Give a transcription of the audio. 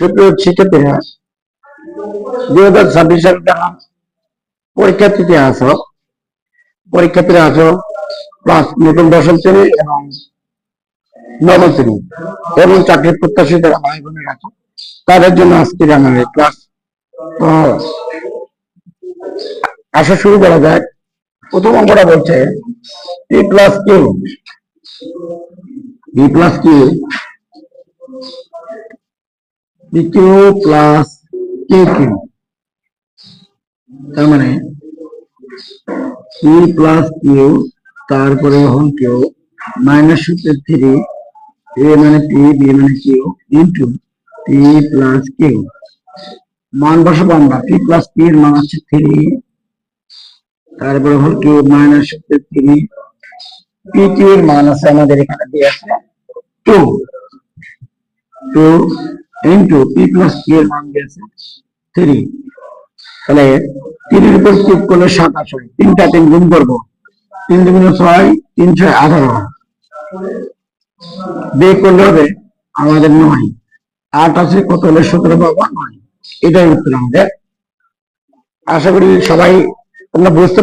সুপ্রিয় শিক্ষার্থীরা দুই হাজার ছাব্বিশ সালে যারা পরীক্ষার্থীতে আসো পরীক্ষার্থীরা আসো ক্লাস নতুন দশম শ্রেণি এবং নবম শ্রেণি এবং চাকরির প্রত্যাশী যারা ভাই বোনের আছে তাদের জন্য আজকে আমাদের ক্লাস তো আসা শুরু করা যায় প্রথম অঙ্কটা বলছে P plus Q B plus Q Q plus Q তার মানে পি প্লাস কিউ তারপরে হোল কিউ মাইনাস সূত্রের থ্রি এ মানে পি বি মানে Q into P plus Q মান বসাবো আমরা পি প্লাস পি এর মান হচ্ছে থ্রি, তারপরে হোল কিউ মাইনাস সূত্রের থ্রি পি কিউ এর মান আছে আমাদের এখানে দিয়ে আছে two two into P plus P এর মান দিয়েছে থ্রি তাহলে তিনের উপর ক্লিক করলে সাত আসে তিনটা তিন গুণ করব। তিন দুগুণে ছয়, তিন ছয় আঠারো। বের করলে হবে আমাদের নয়। আট আছে, কত হলে সতেরো পাবো? নয়। এটাই উত্তর আমাদের। আশা করি সবাই তোমরা বুঝতে